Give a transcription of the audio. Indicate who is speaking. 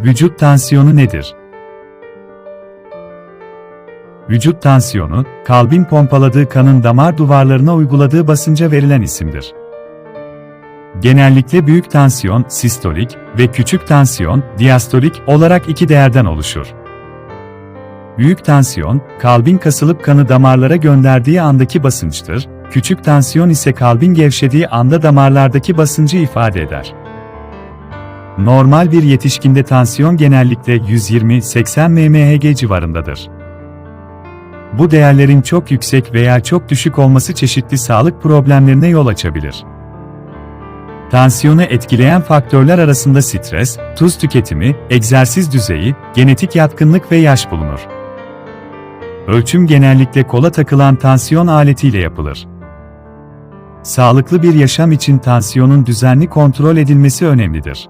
Speaker 1: Vücut tansiyonu nedir? Vücut tansiyonu, kalbin pompaladığı kanın damar duvarlarına uyguladığı basınca verilen isimdir. Genellikle büyük tansiyon, sistolik ve küçük tansiyon, diastolik olarak iki değerden oluşur. Büyük tansiyon, kalbin kasılıp kanı damarlara gönderdiği andaki basınçtır, küçük tansiyon ise kalbin gevşediği anda damarlardaki basıncı ifade eder. Normal bir yetişkinde tansiyon genellikle 120-80 mmHg civarındadır. Bu değerlerin çok yüksek veya çok düşük olması çeşitli sağlık problemlerine yol açabilir. Tansiyonu etkileyen faktörler arasında stres, tuz tüketimi, egzersiz düzeyi, genetik yatkınlık ve yaş bulunur. Ölçüm genellikle kola takılan tansiyon aletiyle yapılır. Sağlıklı bir yaşam için tansiyonun düzenli kontrol edilmesi önemlidir.